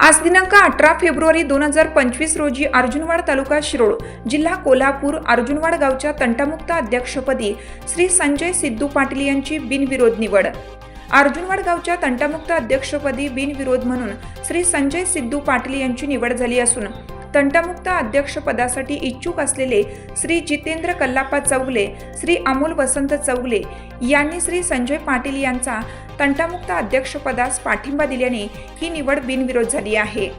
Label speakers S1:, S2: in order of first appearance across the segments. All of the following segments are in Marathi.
S1: आज दिनांक अठरा फेब्रुवारी दोन हजार पंचवीस रोजी अर्जुनवाड तालुका शिरोळ जिल्हा कोल्हापूर अर्जुनवाड गावच्या तंटामुक्त अध्यक्षपदी श्री संजय सिद्धू पाटील यांची बिनविरोध निवड. अर्जुनवाड गावच्या तंटामुक्त अध्यक्षपदी बिनविरोध म्हणून श्री संजय सिद्धू पाटील यांची निवड झाली असून तंटामुक्त अध्यक्षपदासाठी इच्छुक असलेले श्री जितेंद्र कल्लापा चौगले श्री अमोल वसंत चौगले यांनी श्री संजय पाटील यांचा तंटामुक्त अध्यक्षपदास पाठिंबा दिल्याने ही निवड बिनविरोध झाली आहे.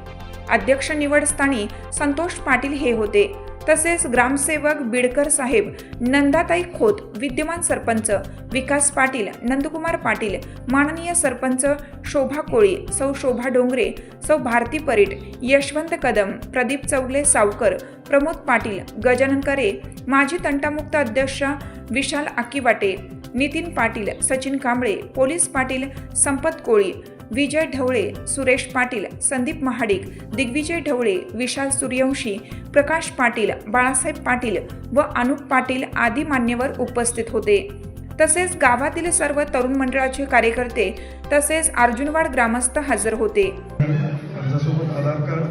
S1: अध्यक्ष निवडस्थानी संतोष पाटील हे होते. तसेच ग्रामसेवक बिडकर साहेब नंदाताई खोत विद्यमान सरपंच विकास पाटील नंदकुमार पाटील माननीय सरपंच शोभा कोळी सौ शोभा डोंगरे सौ भारती परीट यशवंत कदम प्रदीप चौगले सावकर प्रमोद पाटील गजानन करे माजी तंटामुक्त अध्यक्ष विशाल आकिवाटे नितीन पाटील सचिन कांबळे पोलीस पाटील संपत कोळी विजय ढवळे सुरेश पाटील संदीप महाडिक दिग्विजय ढवळे विशाल सूर्यवंशी प्रकाश पाटील बाळासाहेब पाटील व अनुप पाटील आदी मान्यवर उपस्थित होते. तसेच गावातील सर्व तरुण मंडळाचे कार्यकर्ते तसेच अर्जुनवाड ग्रामस्थ हजर होते.
S2: अर्जासोबत आधार कार्ड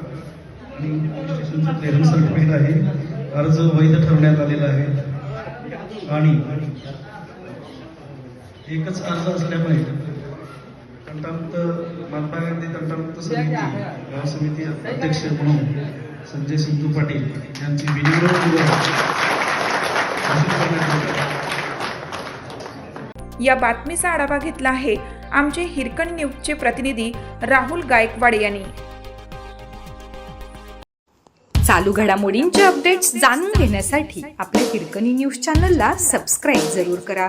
S2: आणि क्लिअरन्स सर्टिफिकेट आहे. अर्ज वैध ठरवण्यात आलेला आहे. आणि एकच अर्ज असल्यामुळे तंटामुक्त महात्मा गांधी तंटामुक्त समिती गाव समिती अध्यक्ष म्हणून संजय सिद्धू पाटील यांची आहे.
S1: या बातमीचा आढावा घेतला आहे आमचे हिरकण न्यूजचे प्रतिनिधी राहुल गायकवाड यांनी.
S3: चालू घडामोडींचे अपडेट्स जाणून घेण्यासाठी आपल्या हिरकणी न्यूज चॅनलला सबस्क्राईब जरूर करा.